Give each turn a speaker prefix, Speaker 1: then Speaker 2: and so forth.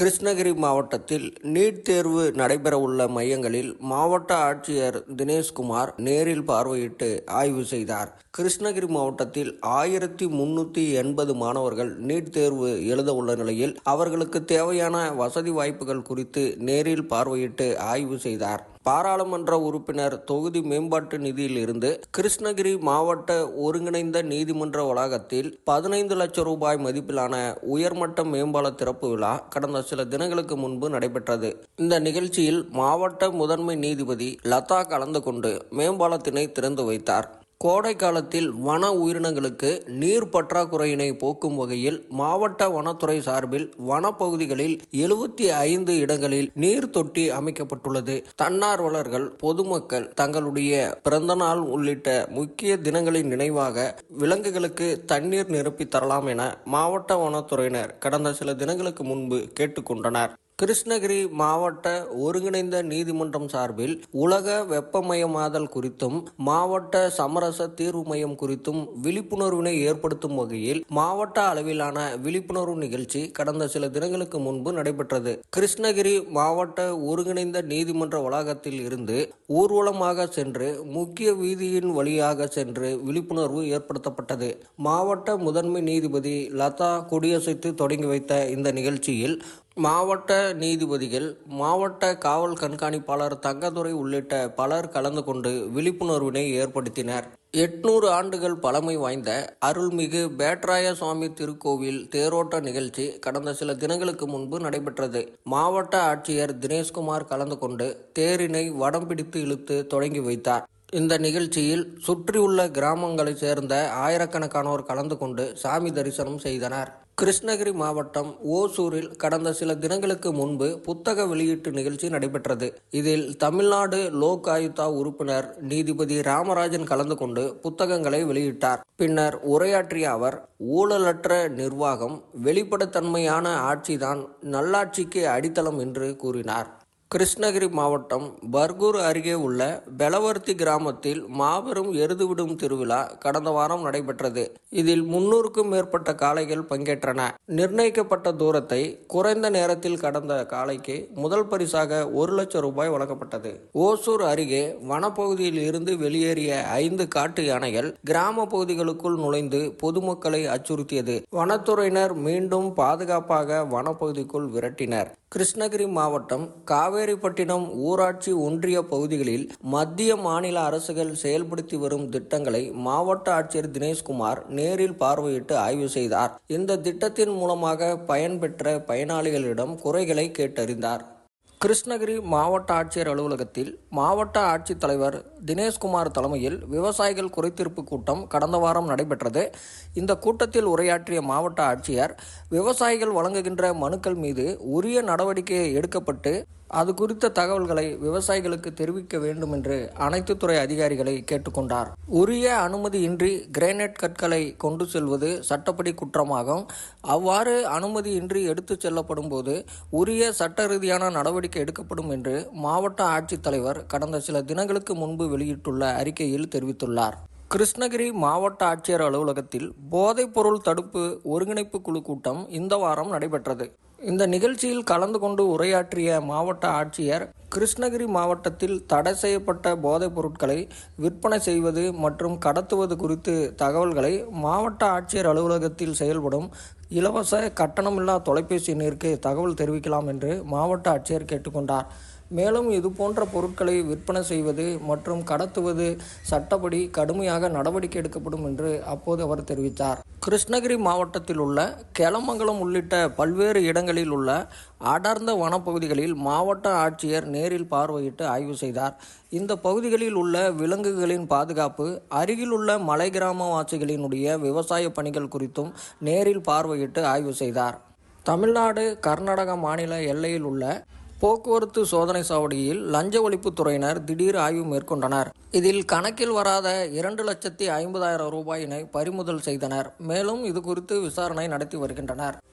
Speaker 1: கிருஷ்ணகிரி மாவட்டத்தில் நீட் தேர்வு நடைபெறவுள்ள மையங்களில் மாவட்ட ஆட்சியர் தினேஷ்குமார் நேரில் பார்வையிட்டு ஆய்வு செய்தார் கிருஷ்ணகிரி மாவட்டத்தில் ஆயிரத்தி முன்னூற்றி எண்பது மாணவர்கள் நீட் தேர்வு எழுத உள்ள நிலையில் அவர்களுக்கு தேவையான வசதி வாய்ப்புகள் குறித்து நேரில் பார்வையிட்டு ஆய்வு செய்தார் பாராளுமன்ற உறுப்பினர் தொகுதி மேம்பாட்டு நிதியிலிருந்து கிருஷ்ணகிரி மாவட்ட ஒருங்கிணைந்த நீதிமன்ற வளாகத்தில் பதினைந்து லட்சம் ரூபாய் மதிப்பிலான உயர்மட்ட மேம்பால திறப்பு விழா கடந்த சில தினங்களுக்கு முன்பு நடைபெற்றது இந்த நிகழ்ச்சியில் மாவட்ட முதன்மை நீதிபதி லதா கலந்து கொண்டு மேம்பாலத்தினை திறந்து வைத்தார் கோடை காலத்தில் வன உயிரினங்களுக்கு நீர் பற்றாக்குறையினை போக்கும் வகையில் மாவட்ட வனத்துறை சார்பில் வனப்பகுதிகளில் எழுபத்தி ஐந்து இடங்களில் நீர் தொட்டி அமைக்கப்பட்டுள்ளது தன்னார்வலர்கள் பொதுமக்கள் தங்களுடைய பிறந்தநாள் உள்ளிட்ட முக்கிய தினங்களின் நினைவாக விலங்குகளுக்கு தண்ணீர் நிரப்பி தரலாம் என மாவட்ட வனத்துறையினர் கடந்த சில தினங்களுக்கு முன்பு கேட்டுக்கொண்டனர் கிருஷ்ணகிரி மாவட்ட ஒருங்கிணைந்த நீதிமன்றம் சார்பில் உலக வெப்பமயமாதல் குறித்தும் மாவட்ட சமரச தீர்வு மையம் குறித்தும் விழிப்புணர்வினை ஏற்படுத்தும் வகையில் மாவட்ட அளவிலான விழிப்புணர்வு நிகழ்ச்சி கடந்த சில தினங்களுக்கு முன்பு நடைபெற்றது கிருஷ்ணகிரி மாவட்ட ஒருங்கிணைந்த நீதிமன்ற வளாகத்தில் இருந்து ஊர்வலமாக சென்று முக்கிய வீதியின் வழியாக சென்று விழிப்புணர்வு ஏற்படுத்தப்பட்டது மாவட்ட முதன்மை நீதிபதி லதா கொடியசைத்து தொடங்கி வைத்த இந்த நிகழ்ச்சியில் மாவட்ட நீதிபதிகள் மாவட்ட காவல் கண்காணிப்பாளர் தங்கதுரை உள்ளிட்ட பலர் கலந்து கொண்டு விழிப்புணர்வினை ஏற்படுத்தினர் எட்நூறு ஆண்டுகள் பழமை வாய்ந்த அருள்மிகு பேட்ராய சுவாமி திருக்கோவில் தேரோட்ட நிகழ்ச்சி கடந்த சில தினங்களுக்கு முன்பு நடைபெற்றது மாவட்ட ஆட்சியர் தினேஷ்குமார் கலந்து கொண்டு தேரினை வடம் பிடித்து இழுத்து தொடங்கி வைத்தார் இந்த நிகழ்ச்சியில் சுற்றியுள்ள கிராமங்களைச் சேர்ந்த ஆயிரக்கணக்கானோர் கலந்து கொண்டு சாமி தரிசனம் செய்தனர் கிருஷ்ணகிரி மாவட்டம் ஓசூரில் கடந்த சில தினங்களுக்கு முன்பு புத்தக வெளியீட்டு நிகழ்ச்சி நடைபெற்றது இதில் தமிழ்நாடு லோக் ஆயுத்தா உறுப்பினர் நீதிபதி ராமராஜன் கலந்து கொண்டு புத்தகங்களை வெளியிட்டார் பின்னர் உரையாற்றிய அவர் ஊழலற்ற நிர்வாகம் வெளிப்படைத்தன்மையான ஆட்சிதான் நல்லாட்சிக்கு அடித்தளம் என்று கூறினார் கிருஷ்ணகிரி மாவட்டம் பர்கூர் அருகே உள்ள பெலவர்த்தி கிராமத்தில் மாபெரும் எருதுவிடும் திருவிழா கடந்த வாரம் நடைபெற்றது இதில் முன்னூறுக்கும் மேற்பட்ட காளைகள் பங்கேற்றன நிர்ணயிக்கப்பட்ட தூரத்தை குறைந்த நேரத்தில் கடந்த காளைக்கு முதல் பரிசாக ஒரு லட்சம் ரூபாய் வழங்கப்பட்டது ஓசூர் அருகே வனப்பகுதியில் இருந்து வெளியேறிய ஐந்து காட்டு யானைகள் கிராம பகுதிகளுக்குள் நுழைந்து பொதுமக்களை அச்சுறுத்தியது வனத்துறையினர் மீண்டும் பாதுகாப்பாக வனப்பகுதிக்குள் விரட்டினர் கிருஷ்ணகிரி மாவட்டம் காவேரிப்பட்டினம் ஊராட்சி ஒன்றிய பகுதிகளில் மத்திய மாநில அரசுகள் செயல்படுத்தி வரும் திட்டங்களை மாவட்ட ஆட்சியர் தினேஷ்குமார் நேரில் பார்வையிட்டு ஆய்வு செய்தார் இந்த திட்டத்தின் மூலமாக பயன்பெற்ற பயனாளிகளிடம் குறைகளை கேட்டறிந்தார் கிருஷ்ணகிரி மாவட்ட ஆட்சியர் அலுவலகத்தில் மாவட்ட ஆட்சித்தலைவர் தினேஷ்குமார் தலைமையில் விவசாயிகள் குறைத்தீர்ப்பு கூட்டம் கடந்த வாரம் நடைபெற்றது இந்த கூட்டத்தில் உரையாற்றிய மாவட்ட ஆட்சியர் விவசாயிகள் வழங்குகின்ற மனுக்கள் மீது உரிய நடவடிக்கை எடுக்கப்பட்டு அது குறித்த தகவல்களை விவசாயிகளுக்கு தெரிவிக்க வேண்டும் என்று அனைத்து துறை அதிகாரிகளை கேட்டுக்கொண்டார் உரிய அனுமதியின்றி கிரேனைட் கற்களை கொண்டு செல்வது சட்டப்படி குற்றமாகும் அவ்வாறு அனுமதியின்றி எடுத்துச் செல்லப்படும் போது உரிய சட்ட ரீதியான நடவடிக்கை எடுக்கப்படும் என்று மாவட்ட ஆட்சித்தலைவர் கடந்த சில தினங்களுக்கு முன்பு வெளியிட்டுள்ள அறிக்கையில் தெரிவித்துள்ளார் கிருஷ்ணகிரி மாவட்ட ஆட்சியர் அலுவலகத்தில் போதைப்பொருள் தடுப்பு ஒருங்கிணைப்பு குழு கூட்டம் இந்த வாரம் நடைபெற்றது இந்த நிகழ்ச்சியில் கலந்து கொண்டு உரையாற்றிய மாவட்ட ஆட்சியர் கிருஷ்ணகிரி மாவட்டத்தில் தடை செய்யப்பட்ட போதைப் பொருட்களை விற்பனை செய்வது மற்றும் கடத்துவது குறித்து தகவல்களை மாவட்ட ஆட்சியர் அலுவலகத்தில் செயல்படும் இலவச கட்டணமில்லா தொலைபேசி எண்ணிற்கு தகவல் தெரிவிக்கலாம் என்று மாவட்ட ஆட்சியர் கேட்டுக்கொண்டார் மேலும் இது போன்ற பொருட்களை விற்பனை செய்வது மற்றும் கடத்துவது சட்டப்படி கடுமையாக நடவடிக்கை எடுக்கப்படும் என்று அப்போது அவர் தெரிவித்தார் கிருஷ்ணகிரி மாவட்டத்தில் உள்ள கெலமங்கலம் உள்ளிட்ட பல்வேறு இடங்களில் உள்ள அடர்ந்த வனப்பகுதிகளில் மாவட்ட ஆட்சியர் நேரில் பார்வையிட்டு ஆய்வு செய்தார் இந்த பகுதிகளில் உள்ள விலங்குகளின் பாதுகாப்பு அருகிலுள்ள மலை கிராமவாசிகளினுடைய விவசாய பணிகள் குறித்தும் நேரில் பார்வையிட்டு ஆய்வு செய்தார் தமிழ்நாடு கர்நாடக மாநில எல்லையில் உள்ள போக்குவரத்து சோதனை சாவடியில் லஞ்ச ஒழிப்பு துறையினர் திடீர் ஆய்வு மேற்கொண்டனர் இதில் கணக்கில் வராத இரண்டு லட்சத்தி ஐம்பதாயிரம் ரூபாயினை பறிமுதல் செய்தனர் மேலும் இது குறித்து விசாரணை நடத்தி வருகின்றனர்